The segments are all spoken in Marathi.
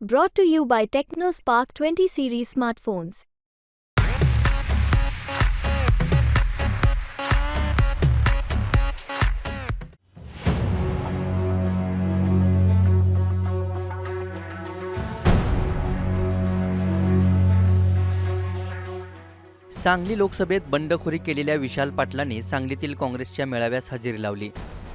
Brought to you by TechnoSpark 20 series smartphones. Sangli लोकसभेत बंडखोरी केलेल्या विशाल पाटलांनी सांगलीतील काँग्रेसच्या मेळाव्यास हजेरी लावली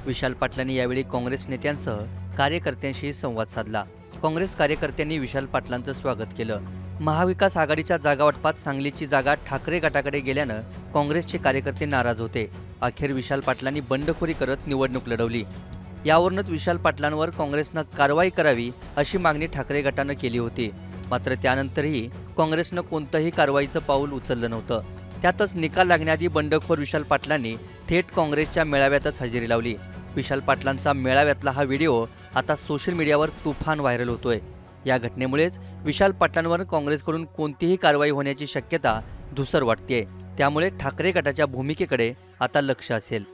विशाल पाटलांनी यावेळी काँग्रेस नेत्यांसह कार्यकर्त्यांशी संवाद साधला काँग्रेस कार्यकर्त्यांनी विशाल पाटलांचं स्वागत केलं. महाविकास आघाडीच्या जागावाटपात सांगलीची जागा ठाकरे गटाकडे गेल्यानं काँग्रेसचे कार्यकर्ते नाराज होते. अखेर विशाल पाटलांनी बंडखोरी करत निवडणूक लढवली. यावरूनच विशाल पाटलांवर काँग्रेसनं कारवाई करावी अशी मागणी ठाकरे गटानं केली होती. मात्र त्यानंतरही काँग्रेसनं कोणतंही कारवाईचं पाऊल उचललं नव्हतं. त्यातच निकाल लागण्याआधी बंडखोर विशाल पाटलांनी थेट काँग्रेसच्या मेळाव्यातच हजेरी लावली. विशाल पाटलांचा मेळाव्यातला हा व्हिडिओ आता सोशल मीडियावर तुफान व्हायरल होतोय. या घटनेमुळेच विशाल पाटलांवर काँग्रेसकडून कोणतीही कारवाई होण्याची शक्यता धुसर वाटतेय. त्यामुळे ठाकरे गटाच्या भूमिकेकडे आता लक्ष असेल.